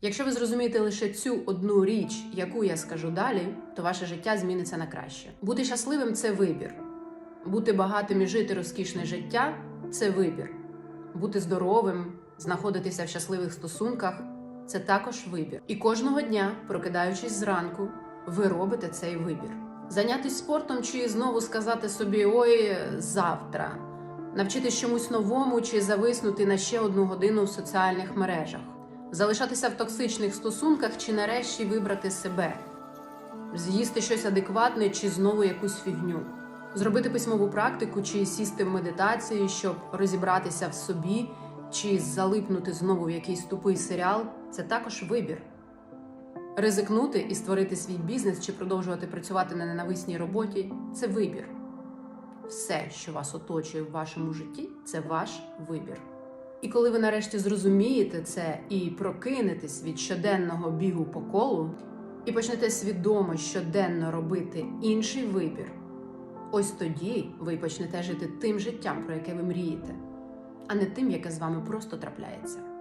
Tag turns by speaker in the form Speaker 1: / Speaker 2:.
Speaker 1: Якщо ви зрозумієте лише цю одну річ, яку я скажу далі, то ваше життя зміниться на краще. Бути щасливим це вибір. Бути багатим і жити розкішне життя це вибір. Бути здоровим, знаходитися в щасливих стосунках це також вибір. І кожного дня, прокидаючись зранку, ви робите цей вибір. Зайнятися спортом чи знову сказати собі ой завтра, навчитись чомусь новому чи зависнути на ще одну годину в соціальних мережах, залишатися в токсичних стосунках чи нарешті вибрати себе, з'їсти щось адекватне чи знову якусь фігню, зробити письмову практику чи сісти в медитації, щоб розібратися в собі, чи залипнути знову в якийсь тупий серіал це також вибір. Ризикнути і створити свій бізнес чи продовжувати працювати на ненависній роботі це вибір. Все, що вас оточує в вашому житті, це ваш вибір. І коли ви нарешті зрозумієте це і прокинетесь від щоденного бігу по колу, і почнете свідомо щоденно робити інший вибір, ось тоді ви почнете жити тим життям, про яке ви мрієте, а не тим, яке з вами просто трапляється.